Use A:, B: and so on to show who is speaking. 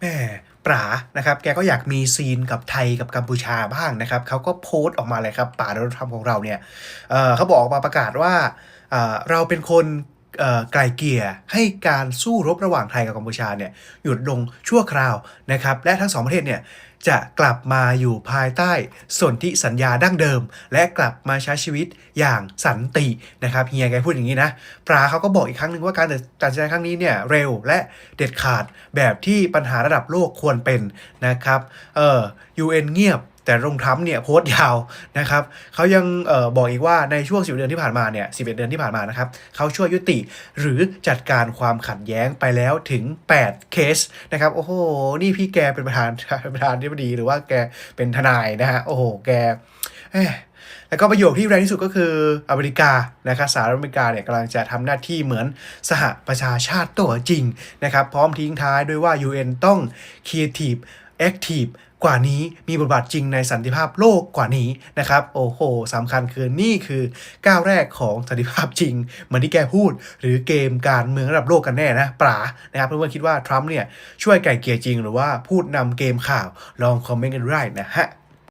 A: แหม่ปรานะครับแกก็อยากมีซีนกับไทยกับกัมพูชาบ้างนะครับเขาก็โพสต์ออกมาเลยครับป่าโดนธรรมของเราเนี่ยเเขาบอกมาประกาศว่าเเราเป็นคน ไกลเกลี่ยให้การสู้รบระหว่างไทยกับกัมพูชาเนี่ยหยุดลงชั่วคราวนะครับและทั้งสองประเทศเนี่ยจะกลับมาอยู่ภายใต้สนธิสัญญาดั้งเดิม และกลับมาใช้ชีวิตอย่างสันตินะครับเฮียแกพูดอย่างนี้นะปราเขาก็บอกอีกครั้งหนึ่งว่าการตัดสินใจครั้งนี้เนี่ยเร็วและเด็ดขาดแบบที่ปัญหาระดับโลกควรเป็นนะครับเออ UN เงียบ แต่ลงทรัมป์เนี่ยโพสต์ยาวนะครับเขายังออบอกอีกว่าในช่วง10เดือนที่ผ่านมาเนี่ย11เดือนที่ผ่านมานะครับเขาช่วยยุติหรือจัดการความขัดแย้งไปแล้วถึง 8 เคสนะครับโอ้โหนี่พี่แกเป็นประธานประธานที่ดีหรือว่าแกเป็นทนายนะฮะโอ้โหแกแล้วก็ประโยคที่แรงที่สุดก็คืออเมริกานะครับสหรัฐอเมริกาเนี่ยกำลังจะทำหน้าที่เหมือนสหประชาชาติตัวจริงนะครับ พร้อมทิ้งท้ายด้วยว่า UN ต้อง Creative Active กว่านี้มีบทบาทจริงในสันติภาพโลกกว่านี้นะครับ โอ้โหสำคัญคือนี่คือก้าวแรกของสันติภาพจริง เหมือนที่แกพูด หรือเกมการเมืองระดับโลกกันแน่นะปรานะครับเพื่อนๆคิดว่าทรัมป์เนี่ยช่วยไก่เกียร์จริง หรือว่าพูดนำเกมข่าวลองคอมเมนต์กันได้นะฮะ